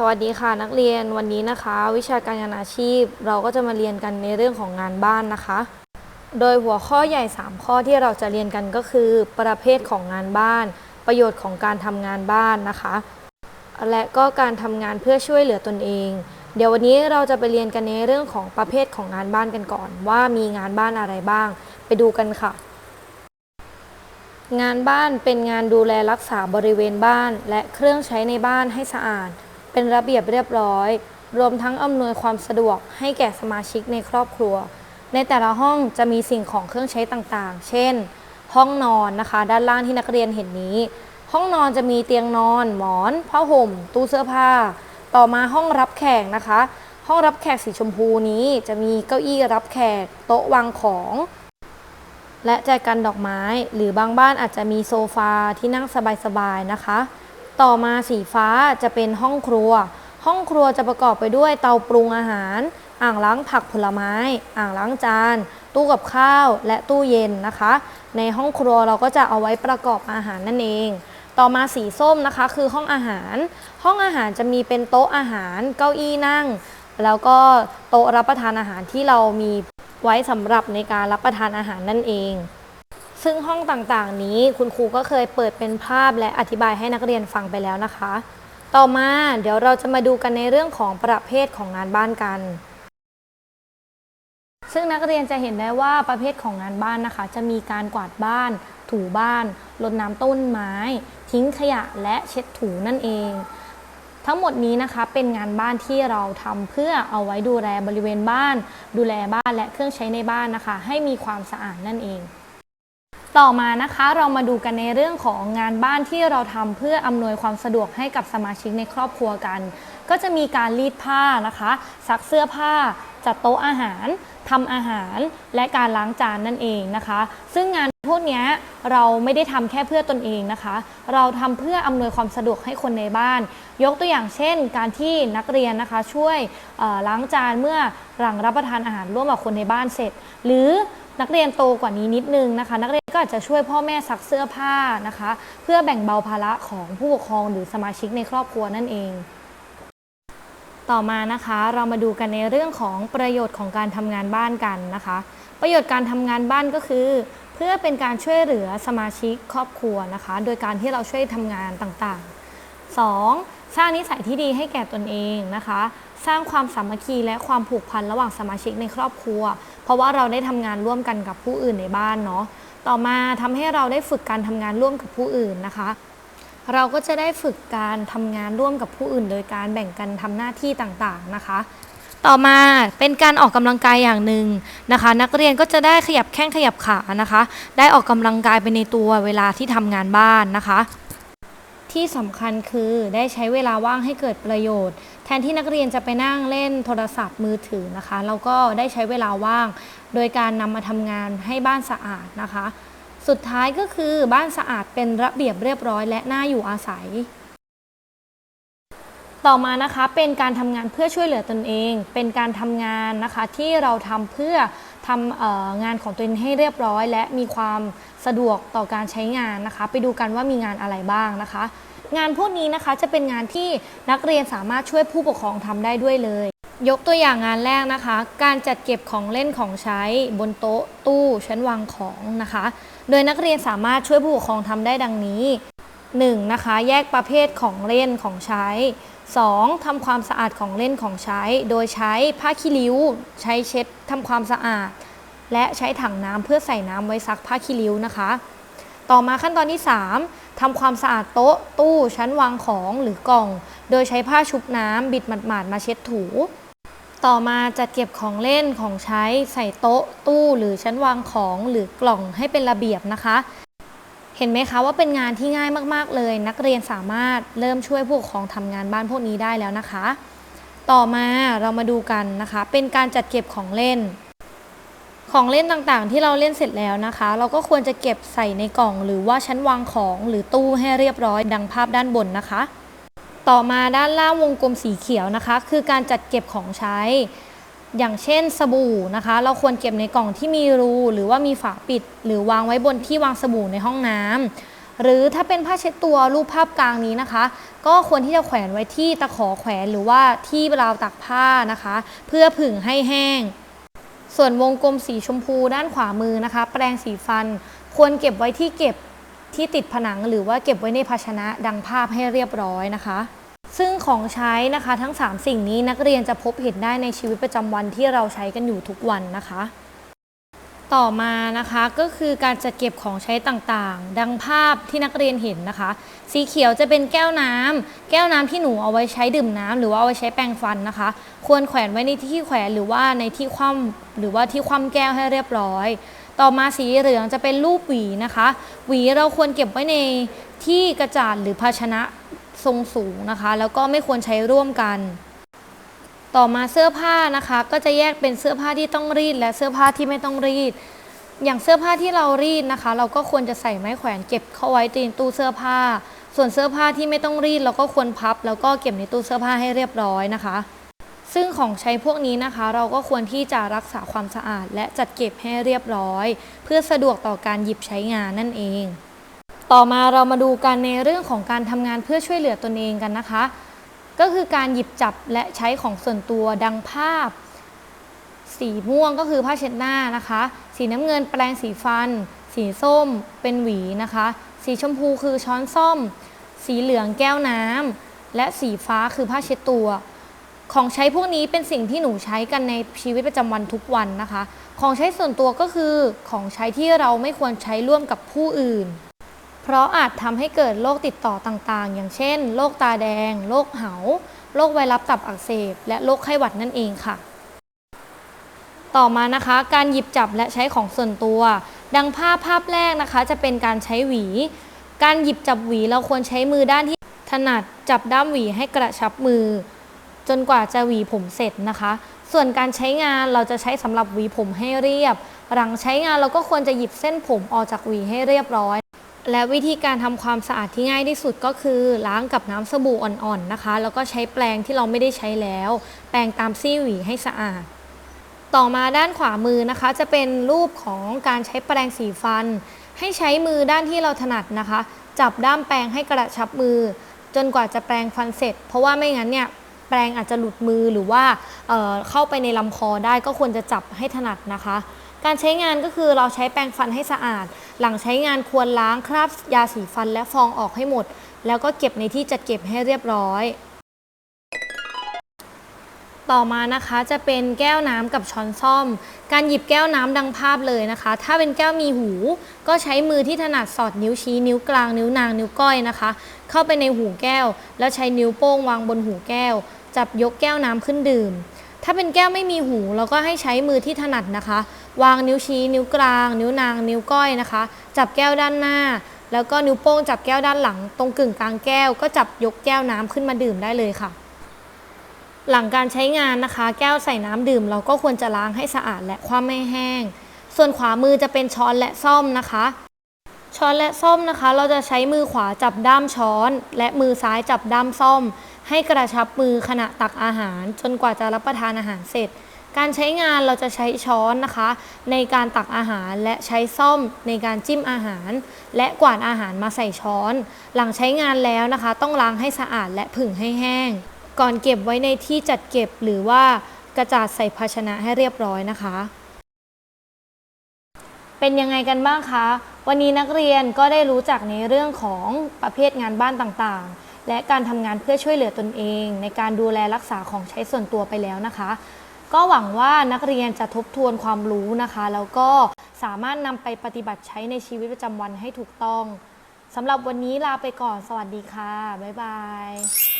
สวัสดีค่ะนักเรียนวันนี้นะคะ วิชาการงานอาชีพ เราก็จะมาเรียนกันในเรื่องของงานบ้านนะคะ โดยหัวข้อใหญ่ 3 ข้อที่เราจะเรียนกันก็คือ ประเภทของงานบ้าน ประโยชน์ของการทำงานบ้านนะคะ และก็การทำงานเพื่อช่วยเหลือตนเอง เดี๋ยววันนี้เราจะไปเรียนกันในเรื่องของประเภทของงานบ้านกันก่อน ว่ามีงานบ้านอะไรบ้าง ไปดูกันค่ะงานบ้านเป็นงานดูแลรักษาบริเวณบ้าน และเครื่องใช้ในบ้านให้สะอาด เป็นระเบียบเรียบร้อย รวมทั้งอำนวยความสะดวกให้แก่สมาชิกในครอบครัว ในแต่ละห้องจะมีสิ่งของเครื่องใช้ต่างๆ เช่น ห้องนอนนะคะ ด้านล่างที่นักเรียนเห็นนี้ ห้องนอนจะมีเตียงนอน หมอนผ้าห่ม ตู้เสื้อผ้า ต่อมาห้องรับแขกนะคะ ห้องรับแขกสีชมพูนี้จะมีเก้าอี้รับแขก โต๊ะวางของและแจกันดอกไม้ หรือบางบ้านอาจจะมีโซฟาที่นั่งสบายๆนะคะ ต่อมาสีฟ้าจะเป็นห้องครัว ห้องครัวจะประกอบไปด้วยเตาปรุงอาหาร อ่างล้างผักผลไม้ อ่างล้างจาน ตู้กับข้าวและตู้เย็นนะคะ ในห้องครัวเราก็จะเอาไว้ประกอบอาหารนั่นเอง ต่อมาสีส้มนะคะคือห้องอาหาร ห้องอาหารจะมีเป็นโต๊ะอาหาร เก้าอี้นั่ง แล้วก็โต๊ะรับประทานอาหารที่เรามีไว้สำหรับในการรับประทานอาหารนั่นเอง ซึ่งห้องต่างๆ นี้คุณครูก็เคยเปิดเป็นภาพและอธิบายให้นักเรียนฟังไปแล้วนะคะ ต่อมาเดี๋ยวเราจะมาดูกันในเรื่องของประเภทของงานบ้านกัน ซึ่งนักเรียนจะเห็นได้ว่าประเภทของงานบ้านนะคะ จะมีการกวาดบ้าน ถูบ้านรดน้ำต้นไม้ ทิ้งขยะและเช็ดถูนั่นเอง ทั้งหมดนี้นะคะเป็นงานบ้านที่เราทำเพื่อเอาไว้ดูแลบริเวณบ้าน ดูแลบ้านและเครื่องใช้ในบ้านนะคะ ให้มีความสะอาดนั่นเอง ต่อมานะคะเรามาดูกันในเรื่องของงานบ้านที่เราทำเพื่ออำนวยความสะดวกให้กับสมาชิกในครอบครัวกัน ก็จะมีการรีดผ้านะคะซักเสื้อผ้า จัดโต๊ะอาหารทำอาหารและการล้างจานนั่นเองนะคะ ซึ่งงานพวกนี้เราไม่ได้ทำแค่เพื่อตนเองนะคะ เราทำเพื่ออำนวยความสะดวกให้คนในบ้าน ยกตัวอย่างเช่น การที่นักเรียนนะคะช่วยล้างจานเมื่อหลังรับประทานอาหารร่วมกับคนในบ้านเสร็จ หรือ นักเรียนโตกว่านี้นิดนึงนะคะ นักเรียนก็อาจจะช่วยพ่อแม่ซักเสื้อผ้านะคะ เพื่อแบ่งเบาภาระของผู้ปกครองหรือสมาชิกในครอบครัวนั่นเองต่อมานะคะเรามาดูกันในเรื่องของประโยชน์ของการทำงานบ้านกันนะคะ ประโยชน์การทำงานบ้านก็คือ เพื่อเป็นการช่วยเหลือสมาชิกครอบครัวนะคะ โดยการที่เราช่วยทำงานต่างๆ 2. สร้างนิสัยที่ดีให้แก่ตนเองนะคะ สร้างความสามัคคีและความผูกพันระหว่างสมาชิกในครอบครัว เพราะว่าเราได้ทำงานร่วมกันกับผู้อื่นในบ้านเนาะต่อมาทำให้เราได้ฝึกการทำงานร่วมกับผู้อื่นนะคะ เราก็จะได้ฝึกการทำงานร่วมกับผู้อื่น โดยการแบ่งกันทำหน้าที่ต่างๆนะคะ ต่อมาเป็นการออกกำลังกายอย่างหนึ่งนะคะ นักเรียนก็จะได้ขยับแข้งขยับขานะคะ ได้ออกกำลังกายไปในตัวเวลาที่ทำงานบ้านนะคะที่สำคัญคือได้ใช้เวลาว่างให้เกิดประโยชน์ แทนที่นักเรียนจะไปนั่งเล่นโทรศัพท์มือถือนะคะ เราก็ได้ใช้เวลาว่าง โดยการนำมาทำงานให้บ้านสะอาดนะคะ สุดท้ายก็คือบ้านสะอาดเป็นระเบียบเรียบร้อย และน่าอยู่อาศัย ต่อมานะคะเป็นการทำงานเพื่อช่วยเหลือตนเอง เป็นการทำงานนะคะที่เราทำเพื่อทำอองานของตัวเองให้เรียบร้อย และมีความสะดวกต่อการใช้งานนะคะ ไปดูกันว่ามีงานอะไรบ้างนะคะ งานพวกนี้นะคะจะเป็นงานที่นักเรียนสามารถช่วยผู้ปกครองทำได้ด้วยเลย ยกตัวอย่างงานแรกนะคะ การจัดเก็บของเล่นของใช้บนโต๊ะตู้ชั้นวางของนะคะ โดยนักเรียนสามารถช่วยผู้ปกครองทำได้ดังนี้ 1. นะคะแยกประเภทของเล่นของใช้ 2. ทำความสะอาดของเล่นของใช้ โดยใช้ผ้าขี้ริ้ว ใช้เช็ดทำความสะอาด และใช้ถังน้ำเพื่อใส่น้ำไว้ซักผ้าขี้ริ้วนะคะ ต่อมาขั้นตอนที่ 3ทำความสะอาดโต๊ะ ตู้ชั้นวางของหรือกล่อง โดยใช้ผ้าชุบน้ำบิดหมาดๆมาเช็ดถู ต่อมาจัดเก็บของเล่นของใช้ใส่โต๊ะ ตู้หรือชั้นวางของหรือกล่องให้เป็นระเบียบนะคะ เห็นไหมคะว่าเป็นงานที่ง่ายมากๆเลย นักเรียนสามารถเริ่มช่วยผู้ปกครองทำงานบ้านพวกนี้ได้แล้วนะคะ ต่อมาเรามาดูกันนะคะ เป็นการจัดเก็บของเล่น ของเล่นต่างๆ ที่เราเล่นเสร็จแล้วนะคะ เราก็ควรจะเก็บใส่ในกล่อง หรือว่าชั้นวางของหรือตู้ให้เรียบร้อยดังภาพด้านบนนะคะ ต่อมาด้านล่างวงกลมสีเขียวนะคะ คือการจัดเก็บของใช้ อย่างเช่นสบู่นะคะ เราควรเก็บในกล่องที่มีรู หรือว่ามีฝาปิด หรือวางไว้บนที่วางสบู่ในห้องน้ำหรือถ้าเป็นผ้าเช็ดตัวรูปภาพกลางนี้นะคะ ก็ควรที่จะแขวนไว้ที่ตะขอแขวนหรือว่าที่ราวตักผ้านะคะ เพื่อผึ่งให้แห้ง ส่วนวงกลมสีชมพูด้านขวามือนะคะ แปรงสีฟันควรเก็บไว้ที่เก็บที่ติดผนังหรือว่าเก็บไว้ในภาชนะดังภาพให้เรียบร้อยนะคะ ซึ่งของใช้นะคะทั้ง 3 สิ่งนี้นักเรียนจะพบเห็นได้ในชีวิตประจำวันที่เราใช้กันอยู่ทุกวันนะคะ ต่อมานะคะก็คือการจัดเก็บของใช้ต่างๆ ดังภาพที่นักเรียนเห็นนะคะ สีเขียวจะเป็นแก้วน้ำแก้วน้ำที่หนูเอาไว้ใช้ดื่มน้ำหรือว่าเอาไว้ใช้แปรงฟันนะคะ ควรแขวนไว้ในที่แขวนหรือว่าในที่คว่ำหรือว่าที่คว่ำแก้วให้เรียบร้อย ต่อมาสีเหลืองจะเป็นรูปหวีนะคะ หวีเราควรเก็บไว้ในที่กระจาดหรือภาชนะทรงสูงนะคะ แล้วก็ไม่ควรใช้ร่วมกัน ต่อมาเสื้อผ้านะคะก็จะแยกเป็นเสื้อผ้าที่ต้องรีด และเสื้อผ้าที่ไม่ต้องรีด อย่างเสื้อผ้าที่เรารีดนะคะ เราก็ควรจะใส่ไม้แขวนเก็บเข้าไว้ในตู้เสื้อผ้า ส่วนเสื้อผ้าที่ไม่ต้องรีดเราก็ควรพับ แล้วก็เก็บในตู้เสื้อผ้าให้เรียบร้อยนะคะ ซึ่งของใช้พวกนี้นะคะ เราก็ควรที่จะรักษาความสะอาด และจัดเก็บให้เรียบร้อย เพื่อสะดวกต่อการหยิบใช้งานนั่นเอง ต่อมาเรามาดูกันในเรื่องของการทำงานเพื่อช่วยเหลือตนเองกันนะคะ ก็คือการหยิบจับและใช้ของส่วนตัวดังภาพ สีม่วงก็คือผ้าเช็ดหน้านะคะ สีน้ำเงินแปรงสีฟัน สีส้มเป็นหวีนะคะ สีชมพูคือช้อนส้อม สีเหลืองแก้วน้ำและสีฟ้าคือผ้าเช็ดตัว ของใช้พวกนี้เป็นสิ่งที่หนูใช้กันในชีวิตประจำวันทุกวันนะคะ ของใช้ส่วนตัวก็คือของใช้ที่เราไม่ควรใช้ร่วมกับผู้อื่น เพราะอาจทำให้เกิดโรคติดต่อต่างๆ อย่างเช่น โรคตาแดง โรคเหา โรคไวรัสตับอักเสบ และโรคไข้หวัดนั่นเองค่ะ ต่อมานะคะ การหยิบจับและใช้ของส่วนตัว ดังภาพภาพแรกนะคะ จะเป็นการใช้หวี การหยิบจับหวีเราควรใช้มือด้านที่ถนัดจับด้ามหวีให้กระชับมือ จนกว่าจะหวีผมเสร็จนะคะ ส่วนการใช้งานเราจะใช้สำหรับหวีผมให้เรียบ หลังใช้งานเราก็ควรจะหยิบเส้นผมออกจากหวีให้เรียบร้อย และวิธีการทำความสะอาดที่ง่ายที่สุดก็คือ ล้างกับน้ำสบู่อ่อนๆนะคะ แล้วก็ใช้แปรงที่เราไม่ได้ใช้แล้ว แปรงตามซี่หวีให้สะอาด ต่อมาด้านขวามือนะคะ จะเป็นรูปของการใช้แปรงสีฟัน ให้ใช้มือด้านที่เราถนัดนะคะ จับด้ามแปรงให้กระชับมือ จนกว่าจะแปรงฟันเสร็จ เพราะว่าไม่งั้นเนี่ยแปรงอาจจะหลุดมือหรือว่าเเข้าไปในลำคอได้ก็ควรจะจับให้ถนัดนะคะ การใช้งานก็คือเราใช้แปรงฟันให้สะอาด หลังใช้งานควรล้างคราบยาสีฟันและฟองออกให้หมด แล้วก็เก็บในที่จัดเก็บให้เรียบร้อย ต่อมานะคะจะเป็นแก้วน้ำกับช้อนซ่อม การหยิบแก้วน้ำดังภาพเลยนะคะ ถ้าเป็นแก้วมีหู ก็ใช้มือที่ถนัดสอดนิ้วชี้นิ้วกลางนิ้วนางนิ้วก้อยนะคะ เข้าไปในหูแก้ว แล้วใช้นิ้วโป้งวางบนหูแก้ว จับยกแก้วน้ำขึ้นดื่ม ถ้าเป็นแก้วไม่มีหูเราก็ให้ใช้มือที่ถนัดนะคะ วางนิ้วชี้ นิ้วกลาง นิ้วนาง นิ้วก้อยนะคะ จับแก้วด้านหน้า แล้วก็นิ้วโป้งจับแก้วด้านหลัง ตรงกึ่งกลางแก้ว ก็จับยกแก้วน้ำขึ้นมาดื่มได้เลยค่ะ หลังการใช้งานนะคะ แก้วใส่น้ำดื่ม เราก็ควรจะล้างให้สะอาดและคว่ำไม่แห้ง ส่วนขวามือจะเป็นช้อนและซ่อมนะคะ ช้อนและซ่อมนะคะ เราจะใช้มือขวาจับด้ามช้อน และมือซ้ายจับด้ามซ่อม ให้กระชับมือขณะตักอาหาร จนกว่าจะรับประทานอาหารเสร็จ การใช้งานเราจะใช้ช้อนนะคะ ในการตักอาหารและใช้ซ่อมในการจิ้มอาหาร และกวาดอาหารมาใส่ช้อน หลังใช้งานแล้วนะคะ ต้องล้างให้สะอาดและผึ่งให้แห้ง ก่อนเก็บไว้ในที่จัดเก็บหรือว่ากระจาดใส่ภาชนะให้เรียบร้อยนะคะ เป็นยังไงกันบ้างคะ วันนี้นักเรียนก็ได้รู้จักในเรื่องของประเภทงานบ้านต่างๆ และการทำงานเพื่อช่วยเหลือตนเอง ในการดูแลรักษาของใช้ส่วนตัวไปแล้วนะคะ ก็หวังว่านักเรียนจะทบทวนความรู้นะคะ แล้วก็สามารถนำไปปฏิบัติใช้ในชีวิตประจำวันให้ถูกต้องสำหรับวันนี้ลาไปก่อนสวัสดีค่ะ บ๊ายบาย